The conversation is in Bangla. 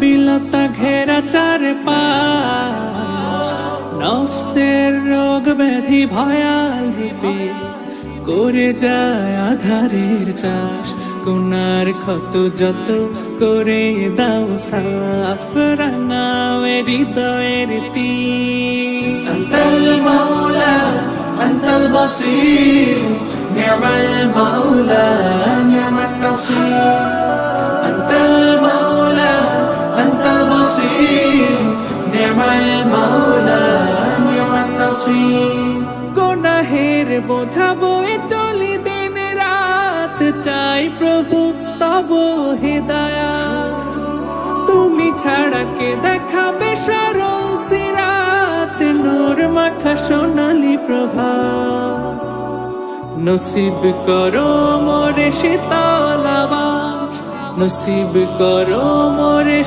বিলতা ঘেরা চার নফসের রোগ ব্যাধি ভয়াল রূপে করে যায় আধারের চাষ। কোনার ক্ষত যত করে দাও সাফ রাঙাওয়ে হৃদয়ের তীর। আন্তল মাওলা আন্তল বসির নিয়মাল মাওলা নিয়মাল গুনাহের বোঝাবো চলি দিন রাত। চাই প্রভু, তব হৃদয়া তুমি ছাড়া কে দেখাবে সরল সিরাত? নূর মাখা সোনালি প্রভা নসিব করো মোরে শীতলাবাস নসিব করো মোরে